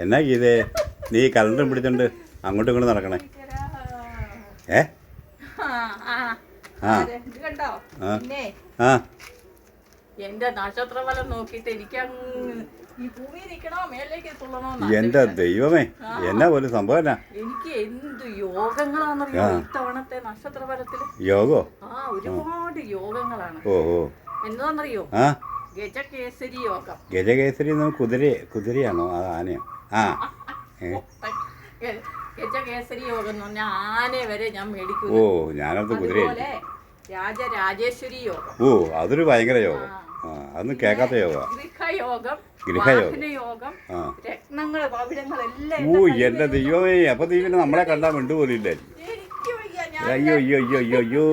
എന്നാ ഗീതേ നീ കലണ്ടർ പിടിച്ചോണ്ട് അങ്ങോട്ടും ഇങ്ങോട്ടും നടക്കണേ. ഏ? ആ, എന്റെ നക്ഷത്രഫലം നോക്കിയിട്ട് എന്റെ ദൈവമേ എന്നാ പോലും സംഭവം എന്നാ എനിക്ക് എന്ത് യോഗങ്ങളാണെന്നറിയോ. ഇത്തവണത്തെ നക്ഷത്രഫലത്തിൽ. യോഗോ? ആ ഒരുപാട് യോഗങ്ങളാണ്. ഓ എന്താണെന്നറിയോ? ആ. ഗജകേസരി യോഗം ഗജകേസരി കുതിര കുതിരയാണോ? അത് ആനയോ? ആ. ഗജകേസരി യോഗം എന്ന് പറഞ്ഞാൽ ആനയെ വരെ ഞാൻ മേടിക്കും ഓ ഞാനത് കുതിര രാജരാജേശ്വരി യോഗം ഓ അതൊരു ഭയങ്കര യോഗം. അതൊന്നും കേൾക്കാത്ത യോഗം ഗൃഹയോഗം ഗൃഹയോഗം. രത്നങ്ങൾ ഓ എന്റെ ദൈവമേ അപ്പൊ ദൈവം നമ്മളെ കണ്ടാൽ മിണ്ടുപോലും അയ്യോ അയ്യോ അയ്യോ അയ്യോ. അയ്യോ.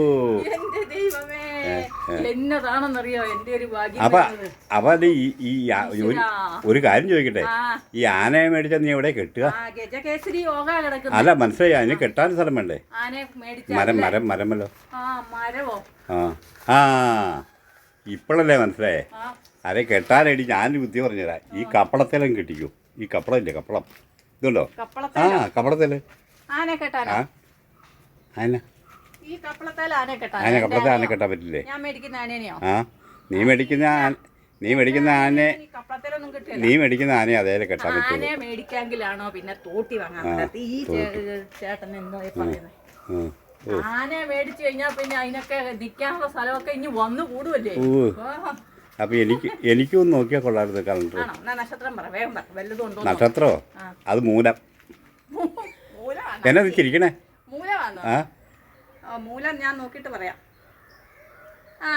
എന്നതാണെന്നറിയോ എന്റെ ഒരു ഭാഗ്യം അപ്പൊ അപ്പൊ അത് ഈ ഈ ആ- ഒരു ഒരു കാര്യം ചോദിക്കട്ടെ? ഈ ആനയെ മേടിച്ച നീ എവിടെ കെട്ടുക? ആ ഗജകേസരി യോഗ കിടക്കുന്നു അല്ല മനസ്സിലായി. അതിന് കെട്ടാൻ സ്ഥലം വേണ്ടേ? മേടിച്ച മരം മരം മരമല്ലോ. ആ മരവോ ആ. ആ. ഇപ്പോഴല്ലേ മനസ്സിലായേ? ആ. അതെ കെട്ടാനായിട്ട് ഞാനൊരു ബുദ്ധി പറഞ്ഞുതരാം. ഈ കപ്പളത്തിലും കിട്ടിക്കൂ. ഈ കപ്പളം ഇല്ലേ കപ്പളം? ഇതുണ്ടോ? ആ കപ്പളത്തേല. കപ്പളത്തേൽ ആനെ ആ. ആന. ഈ ആനെ ആന കപ്പളത്തെ ആന? കെട്ടാൻ പറ്റില്ലേ? ഞാൻ മേടിക്കുന്ന ആനേനെയോ? ആ നീ മേടിക്കുന്ന ആന നീ മേടിക്കുന്ന ആനയെ ഈ കപ്പളത്തേലൊന്നും കിട്ടില്ല. നീ മേടിക്കുന്ന ആനയെ അതേ കെട്ടാൻ പറ്റുള്ളൂ ആനയെ പിന്നെ തോട്ടി വാങ്ങാൻ പറ്റാത്ത ഈ ചേ- ചേട്ടൻ എന്താ പറയുന്നത് ഉം. ആനയെ മേടിച്ചു കഴിഞ്ഞാൽ പിന്നെ അതിനൊക്കെ നിൽക്കാനുള്ള സ്ഥലമൊക്കെ ഇനി വന്നു കൂടുമല്ലേ അപ്പോൾ എനിക്ക് എനിക്കൊന്ന് നോക്കിയാൽ കൊള്ളായിരുന്നു കലണ്ടർ ആണോ? എന്നാ നക്ഷത്രം പറ വേഗം പറ. വല്ലതും ഉണ്ടോ നക്ഷത്രോ? അത് മൂലം. മൂലമാണ്? എന്നാ ഇത് ചിരിക്കണേ? മൂലമാണോ? ആ, മൂലം ഞാൻ നോക്കിയിട്ട് പറയാം. ആ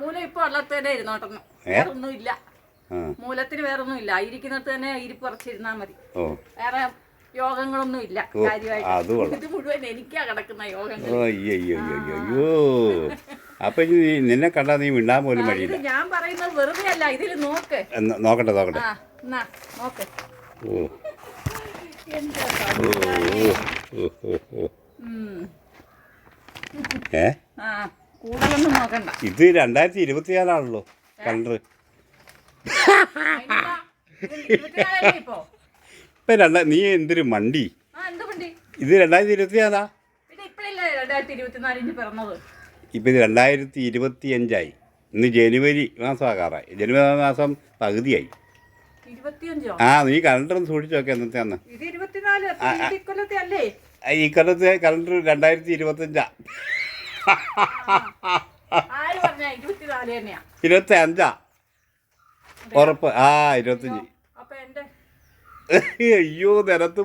മൂലം ഇപ്പൊ ഉള്ളത്തേടെ ഇരുന്നോട്ടെന്ന് വേറൊന്നും ഇല്ല. മൂലത്തിന് വേറൊന്നും ഇല്ല. ഇരിക്കുന്നിടത്ത് തന്നെ ഇരിപ്പ് ഉറച്ചിരുന്നാ മതി. വേറെ യോഗങ്ങളൊന്നും ഇല്ല കാര്യമായിട്ട്. ഇത് മുഴുവൻ എനിക്കാ കിടക്കുന്ന യോഗങ്ങൾ അപ്പൊ നിന്നെ കണ്ടാ നീ മിണ്ടാൻ പോലും വഴിയില്ല. ഞാൻ പറയുന്നത് വെറുതെ അല്ല. ഇതിൽ നോക്ക്. നോക്കട്ടെ നോക്കട്ടെ. നോക്ക്. ഓ ഓ? ഓ ഓ ഓ ഉം. ഏ ആ നോക്കണ്ട. ഇത് രണ്ടായിരത്തി ഇരുപത്തിനാലാണല്ലോ കലണ്ടർ ഇപ്പൊ രണ്ടാ നീ എന്തൊരു മണ്ടി? ഇത് രണ്ടായിരത്തി ഇരുപത്തിനാലാ? ഇപ്പം ഇത് രണ്ടായിരത്തി ഇരുപത്തി അഞ്ചായി ഇന്ന് ജനുവരി മാസമാകാറായി. ജനുവരി മാസം പകുതിയായി. ആ നീ കലണ്ടർ ഒന്ന് സൂക്ഷിച്ച് നോക്കാം എന്നത്തെ അന്ന്. ഈ കൊല്ലത്തെ കലണ്ടർ രണ്ടായിരത്തി ഇരുപത്തഞ്ചാ ഇരുപത്തി അഞ്ചാ ഉറപ്പ്. ആ എന്റെ അയ്യോ നിലത്ത്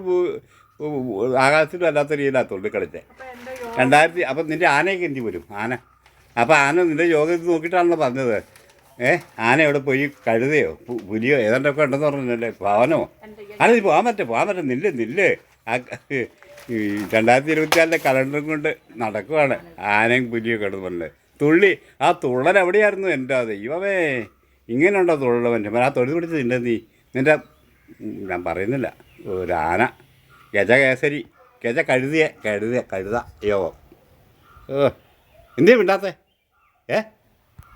ആകാശത്തിലും അല്ലാത്ത രീതിയിലാണ് കളിച്ചേ അപ്പൊ എന്റെ യോ- രണ്ടായിരത്തി അപ്പം നിന്റെ ആനയൊക്കെ എന്തി വരും. ആന. അപ്പം ആന നിന്റെ യോഗത്തിൽ നോക്കിയിട്ടാണല്ലോ പറഞ്ഞത്. ഏ ആന എവിടെ പോയി കഴുതയോ പുലിയോ ഏതാണ്ടൊക്കെ ഉണ്ടെന്ന് പറഞ്ഞല്ലേ ഭവനോ അല്ല നീ പോകാൻ പറ്റും പോകാൻ പറ്റും. നില്ല് നില്ല്. ആ രണ്ടായിരത്തി ഇരുപത്തിനാലിലെ കലണ്ടറും കൊണ്ട് നടക്കുവാണ് ആനയും പുലിയൊക്കെ ഉണ്ടെന്ന് പറഞ്ഞത് തുള്ളി. ആ തുള്ളൽ എവിടെയായിരുന്നു? എന്റെ ദൈവമേ. ഇങ്ങനെയുണ്ടോ മനുഷ്യൻ ആ തൊഴുത് പിടിച്ച് നിന്റെ നീ. നിന്റെ ഞാൻ പറയുന്നില്ല. ഒരു ആന. ഗജ കേസരി. ഗജ കഴുതിയ. കഴുതിയ. കഴുത. യോഗം ഏ എന്തേ മിണ്ടാത്തേ? ഏ?